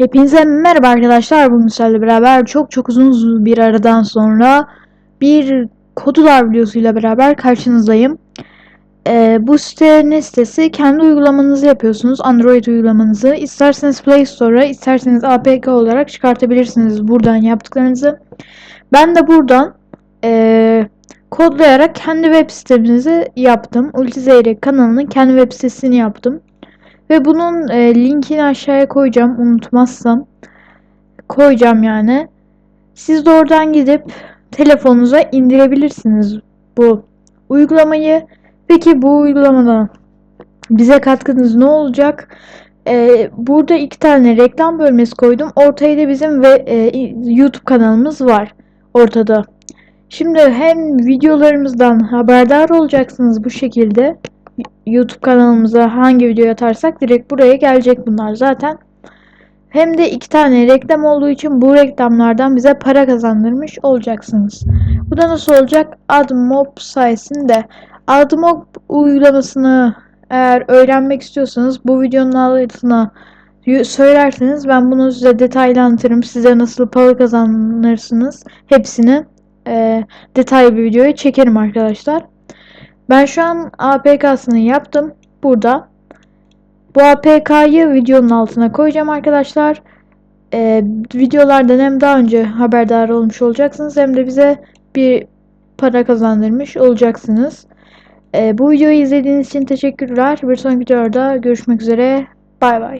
Hepinize merhaba arkadaşlar. Bugün sizlerle beraber çok çok uzun bir aradan sonra bir kodular videosuyla beraber karşınızdayım. Ee, bu site ne sitesi? Kendi uygulamanızı yapıyorsunuz. Android uygulamanızı. İsterseniz Play Store'a, isterseniz APK olarak çıkartabilirsiniz buradan yaptıklarınızı. Ben de buradan eee, kodlayarak kendi web sitemizi yaptım. Ultizeyre kanalının kendi web sitesini yaptım. Ve bunun e, linkini aşağıya koyacağım unutmazsam. Koyacağım yani. Siz de oradan gidip telefonunuza indirebilirsiniz bu uygulamayı. Peki bu uygulamadan bize katkınız ne olacak? E, burada iki tane reklam bölmesi koydum. Ortaya da bizim ve e, YouTube kanalımız var ortada. Şimdi hem videolarımızdan haberdar olacaksınız bu şekilde. YouTube kanalımıza hangi video atarsak direkt buraya gelecek bunlar zaten. Hem de iki tane reklam olduğu için bu reklamlardan bize para kazandırmış olacaksınız. Bu da nasıl olacak? AdMob sayesinde. AdMob uygulamasını eğer öğrenmek istiyorsanız bu videonun altına söylerseniz ben bunu size detaylı anlatırım. Size nasıl para kazanırsınız hepsini e, detaylı bir videoya çekerim arkadaşlar. Ben şu an APK'sını yaptım burada. Bu APK'yı videonun altına koyacağım arkadaşlar. Ee, videolardan hem daha önce haberdar olmuş olacaksınız hem de bize bir para kazandırmış olacaksınız. Ee, bu videoyu izlediğiniz için teşekkürler. Bir sonraki videoda görüşmek üzere. Bay bay.